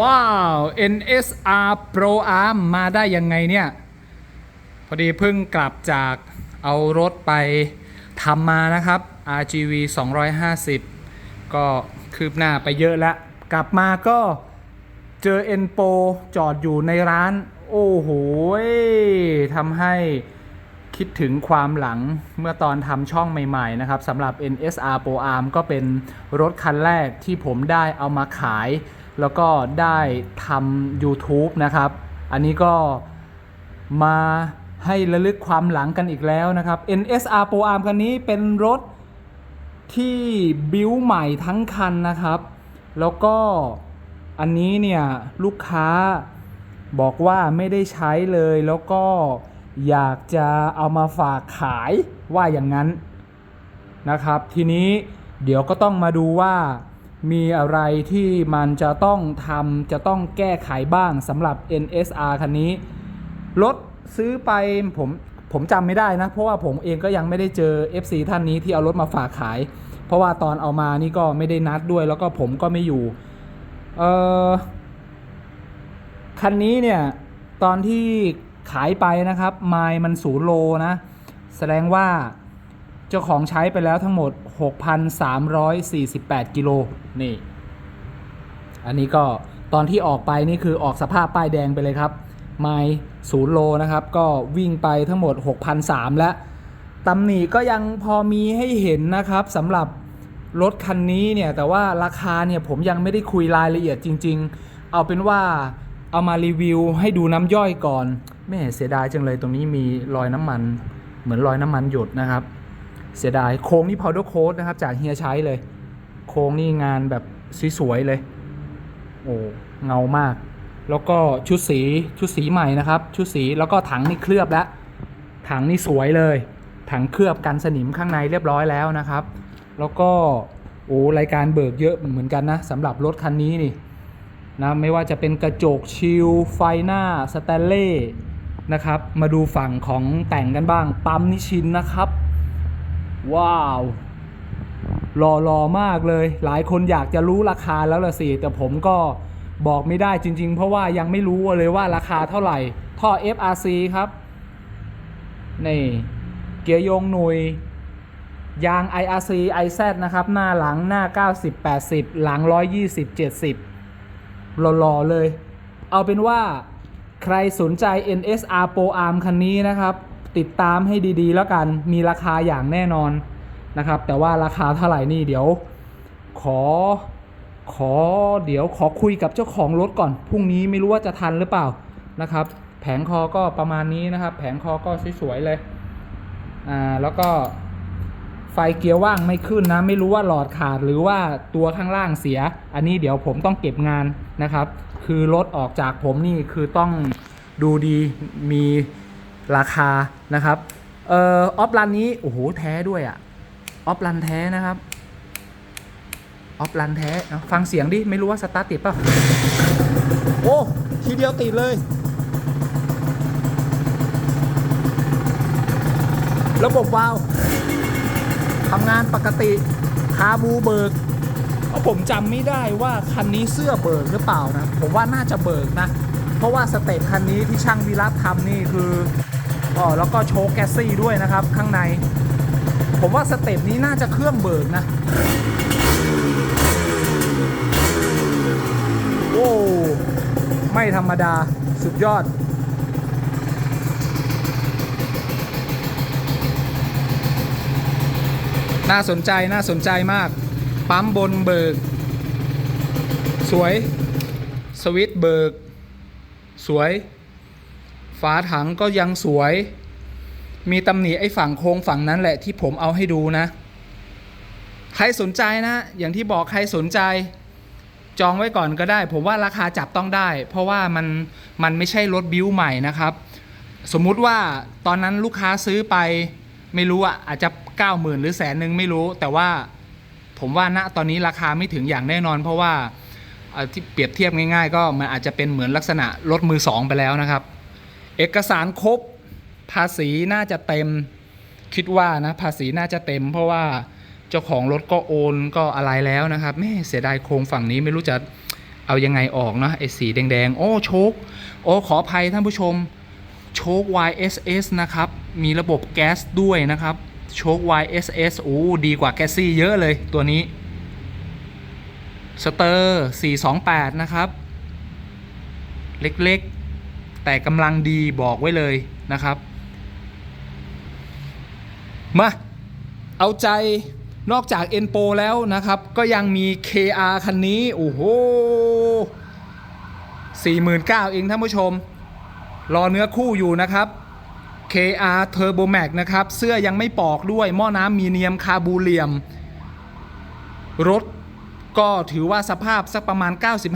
ว้าว NSR Pro Arm มาได้ยังไงเนี่ย พอดีเพิ่งกลับจากเอารถไปทำมานะครับ RGV 250 ก็คืบหน้าไปเยอะแล้ว กลับมาก็เจอ e n p o จอดอยู่ในร้าน โอ้โหทำให้คิดถึงความหลังเมื่อตอนทำช่องใหม่ๆนะครับสำหรับ NSR Pro Arm ก็เป็นรถคันแรกที่ผมได้เอามาขาย แล้วก็ได้ทำ YouTube นะครับ อันนี้ก็มาให้ระลึกความหลังกันอีกแล้วนะครับ NSR Pro Arm คันนี้เป็นรถที่บิวใหม่ทั้งคันนะครับ แล้วก็อันนี้เนี่ยลูกค้าบอกว่าไม่ได้ใช้เลยแล้วก็อยากจะเอามาฝากขายว่าอย่างนั้นนะครับ ทีนี้เดี๋ยวก็ต้องมาดูว่า มีอะไรที่มันจะต้องทำจะต้องแก้ไขบ้างสำหรับ NSR คันนี้ รถซื้อไปผมผมจำไม่ได้นะ เพราะว่าผมเองก็ยังไม่ได้เจอ FC ท่านนี้ที่เอารถมาฝากขาย เพราะว่าตอนเอามานี่ก็ไม่ได้นัดด้วย แล้วก็ผมก็ไม่อยู่เออคันนี้เนี่ย ตอนที่ขายไปนะครับไมล์มันศูนย์โลนะ แสดงว่าเจ้าของใช้ไปแล้วทั้งหมด 6,348 กิโลนี่ อันนี้ก็ตอนที่ออกไปนี่คือออกสภาพป้ายแดงไปเลยครับ ไมล์ศูนย์โลนะครับ ก็วิ่งไปทั้งหมด 6,003แล้วตำหนิก็ยังพอมีให้เห็นนะครับสำหรับรถคันนี้เนี่ย แต่ว่าราคาเนี่ยผมยังไม่ได้คุยรายละเอียดจริง ๆ เอาเป็นว่าเอามารีวิวให้ดูน้ำย่อยก่อนแม่เสียดายจังเลยตรงนี้มีรอยน้ำมัน เหมือนรอยน้ำมันหยดนะครับ เสียดาย โค้งนี่ powder coat นะครับ จากเฮียใช้เลย โค้งนี่งานแบบสวยๆเลย โอ้เงามาก แล้วก็ชุดสีชุดสีใหม่นะครับ ชุดสีแล้วก็ถังนี่เคลือบแล้วถังนี่สวยเลย ถังเคลือบกันสนิมข้างในเรียบร้อยแล้วนะครับ แล้วก็โอ้รายการเบิกเยอะเหมือนกันนะสำหรับรถคันนี้นี่นะไม่ว่าจะเป็นกระจกชิลไฟหน้าสแตนเล่นะครับ มาดูฝั่งของแต่งกันบ้าง ปั๊มนิชินนะครับ ว้าวหล่อหลอมากเลย หลายคนอยากจะรู้ราคาแล้วละสิ แต่ผมก็บอกไม่ได้จริง ๆ เพราะว่ายังไม่รู้เลยว่าราคาเท่าไหร่ ท่อ FRC ครับ นี่ เกียร์ยงหนุย ยาง IRC IZ นะครับ หน้าหลังหน้า 90 80 หลัง 120 70 หล่อๆเลย เอาเป็นว่าใครสนใจ NSR Pro Arm คันนี้นะครับ ติดตามให้ดีๆ แล้วกันมีราคาอย่างแน่นอนนะครับ แต่ว่าราคาเท่าไหร่นี่เดี๋ยวขอขอเดี๋ยวขอคุยกับเจ้าของรถก่อนพรุ่งนี้ไม่รู้ว่าจะทันหรือเปล่านะครับ แผงคอก็ประมาณนี้นะครับ แผงคอก็สวยๆเลยอ่าแล้วก็ไฟเกียร์ว่างไม่ขึ้นนะ ไม่รู้ว่าหลอดขาดหรือว่าตัวข้างล่างเสีย อันนี้เดี๋ยวผมต้องเก็บงานนะครับ คือรถออกจากผมนี่คือต้องดูดีมี ราคานะครับเอ่อออฟรันนี้โอ้โหแท้ด้วยอะออฟรันแท้นะครับออฟรันแท้เอาฟังเสียงดิ ไม่รู้ว่าสตาร์ทติดป่ะโอ้ทีเดียวติดเลย ระบบวาล์วทำงานปกติคาบูเบิกเพราะผมจำไม่ได้ว่าคันนี้เสื้อเบิกหรือเปล่านะ ผมว่าน่าจะเบิกนะ เพราะว่าสเตปคันนี้ที่ช่างวิรัตทำนี่คือ อ๋อแล้วก็โชว์แกสซี่ด้วยนะครับ ข้างใน ผมว่าสเต็ปนี้น่าจะเครื่องเบิกนะ โอ้ไม่ธรรมดาสุดยอด น่าสนใจน่าสนใจมาก ปั๊มบนเบิก สวย สวิตเบิก สวย ฝาถังก็ยังสวย มีตำหนิไอ้ฝั่งโค้งฝั่งนั้นแหละที่ผมเอาให้ดูนะ ใครสนใจนะ อย่างที่บอกใครสนใจ จองไว้ก่อนก็ได้ ผมว่าราคาจับต้องได้ เพราะว่ามันมันไม่ใช่รถบิวใหม่นะครับ สมมุติว่าตอนนั้นลูกค้าซื้อไปไม่รู้อะอาจจะ 90,000 หรือแสนหนึ่งไม่รู้ แต่ว่าผมว่าณตอนนี้ราคาไม่ถึงอย่างแน่นอน เพราะว่าที่เปรียบเทียบง่าย ๆ ก็มันอาจจะเป็นเหมือนลักษณะรถมือสองไปแล้วนะครับ เอกสารครบภาษีน่าจะเต็ม คิดว่านะภาษีน่าจะเต็ม เพราะว่าเจ้าของรถก็โอนก็อะไรแล้วนะครับแม่เสียดายโครงฝั่งนี้ไม่รู้จะเอายังไงออกเนาะไอ้สีแดงๆ โอ้โชค โอ้ขออภัยท่านผู้ชม โชค YSS นะครับ มีระบบแก๊สด้วยนะครับ โชค YSS โอ้ดีกว่าแกซี่เยอะเลยตัวนี้ สเตอร์ 428 นะครับ เล็ก แต่กำลังดีบอกไว้เลยนะครับมาเอาใจนอกจาก e n p o แล้วนะครับ ก็ยังมี KR คันนี้ โอ้โห49,000 เองท่านผู้ชม รอเนื้อคู่อยู่นะครับ KR Turbo Max นะครับ เสื้อยังไม่ปอกด้วย หม้อน้ำมีเนียมคาบูเลียม รถก็ถือว่าสภาพสักประมาณ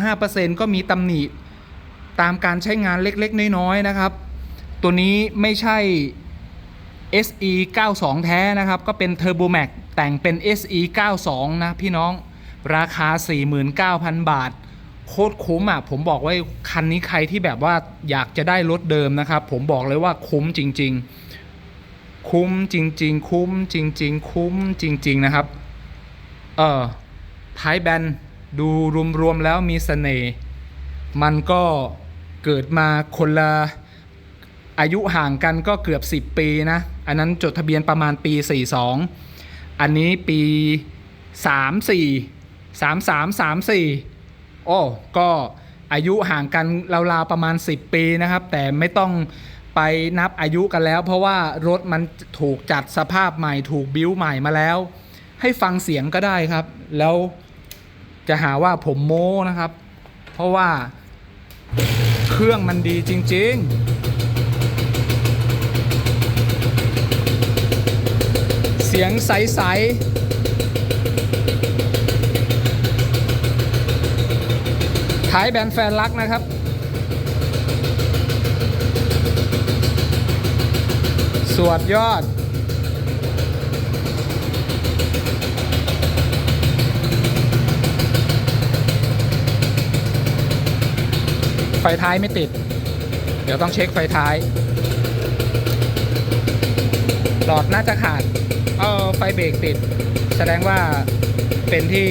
95%ก็มีตำหนิ ตามการใช้งานเล็กๆ น้อยๆนะครับ ตัวนี้ไม่ใช่ SE 92 แท้นะครับ ก็เป็น Turbo Max แต่งเป็น SE 92 นะพี่น้องราคา 49,000 บาท โคตรคุ้มอะผมบอกว่าคันนี้ใครที่แบบว่าอยากจะได้รถเดิมนะครับ ผมบอกเลยว่าคุ้มจริง ๆ คุ้มจริง ๆ คุ้มจริง ๆ คุ้มจริง ๆ นะครับ เออท้ายแบนดูรวม ๆ แล้วมีเสน่ห์มันก็ เกิดมาคนละอายุห่างกันก็เกือบ 10 ปีนะ อันนั้นจดทะเบียนประมาณปี 42 อันนี้ปี 34 33 34 โอ้ ก็อายุห่างกันราวๆประมาณ 10 ปีนะครับ แต่ไม่ต้องไปนับอายุกันแล้ว เพราะว่ารถมันถูกจัดสภาพใหม่ถูกบิ้วใหม่มาแล้ว ให้ฟังเสียงก็ได้ครับ แล้วจะหาว่าผมโม้นะครับ เพราะว่า เครื่องมันดีจริง ๆ เสียงใสๆท้ายแบรนด์แฟนรักนะครับ สวดยอด ฟท้ายไม่ติด เดี๋ยวต้องเช็คไฟท้าย หลอดน่าจะขาดเออไฟเบรกติด แสดงว่าเป็นที่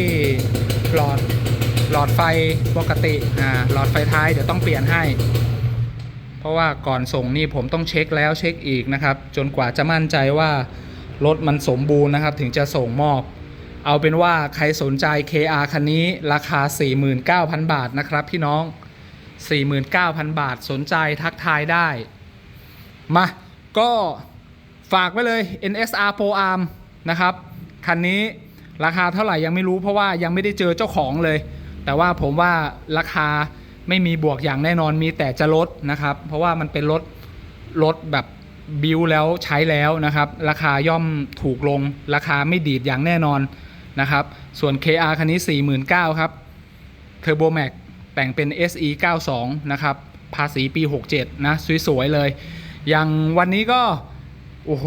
หลอดหลอดไฟปกติอ่าหลอดไฟท้ายเดี๋ยวต้องเปลี่ยนให้ เพราะว่าก่อนส่งนี่ผมต้องเช็คแล้วเช็คอีกนะครับ จนกว่าจะมั่นใจว่ารถมันสมบูรณ์นะครับ ถึงจะส่งมอบ เอาเป็นว่าใครสนใจ KR คันนี้ราคา 49,000 บาทนะครับพี่น้อง 49,000 บาทสนใจทักทายได้ มา ก็ฝากไว้เลย NSR Pro Arm นะครับ คันนี้ราคาเท่าไหร่ยังไม่รู้เพราะว่ายังไม่ได้เจอเจ้าของเลย แต่ว่าผมว่าราคาไม่มีบวกอย่างแน่นอนมีแต่จะลดนะครับ เพราะว่ามันเป็นรถรถแบบบิวแล้วใช้แล้วนะครับ ราคาย่อมถูกลง ราคาไม่ดีดอย่างแน่นอนนะครับ ส่วน KR คันนี้ 49,000ครับ Turbo Max แแต่งเป็น SE 92นะครับ ภาษีปี 67 นะ สวย ๆ เลย อย่างวันนี้ก็ โอ้โห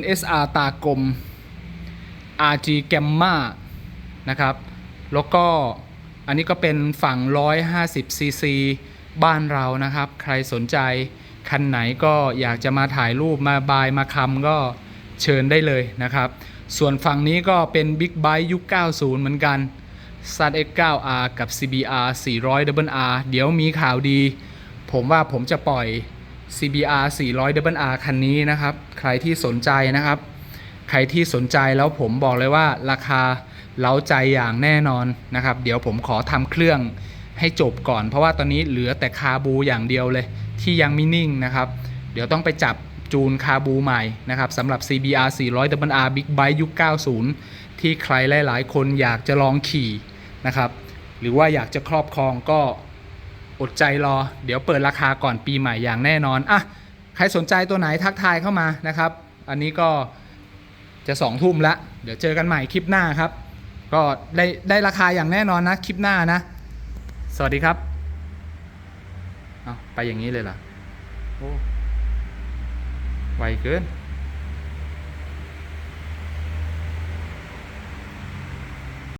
NSR ตากลม RG Gamma นะครับ แล้วก็อันนี้ก็เป็นฝั่ง 150cc บ้านเรานะครับ ใครสนใจ คันไหนก็อยากจะมาถ่ายรูปมาบายมาคำก็เชิญได้เลยนะครับ ส่วนฝั่งนี้ก็เป็น Big Bike ยุค 90 เหมือนกัน z x 9 r กับ CBR 400 r เดี๋ยวมีข่าวดี ผมว่าผมจะปล่อย CBR 400 r คันนี้นะครับ ใครที่สนใจนะครับ ใครที่สนใจแล้วผมบอกเลยว่าราคาเล้าใจอย่างแน่นอนนะครับ เดี๋ยวผมขอทำเครื่องให้จบก่อน เพราะว่าตอนนี้เหลือแต่คาบูอย่างเดียวเลย ที่ยังไม่นิ่งนะครับ เดี๋ยวต้องไปจับจูนคาบูใหม่นะครับสำหรับ CBR 400 r Big Bike ยุค 90 ที่ใครหลาย ๆ คนอยากจะลองขี่ นะครับ หรือว่าอยากจะครอบครองก็อดใจรอ เดี๋ยวเปิดราคาก่อนปีใหม่อย่างแน่นอนอะใครสนใจตัวไหนทักทายเข้ามานะครับ อันนี้ก็จะสองทุ่มละ เดี๋ยวเจอกันใหม่คลิปหน้าครับ ก็ได้ได้ราคาอย่างแน่นอนนะคลิปหน้านะ สวัสดีครับเอาไปอย่างนี้เลยเหรอโอ้ไวเกิน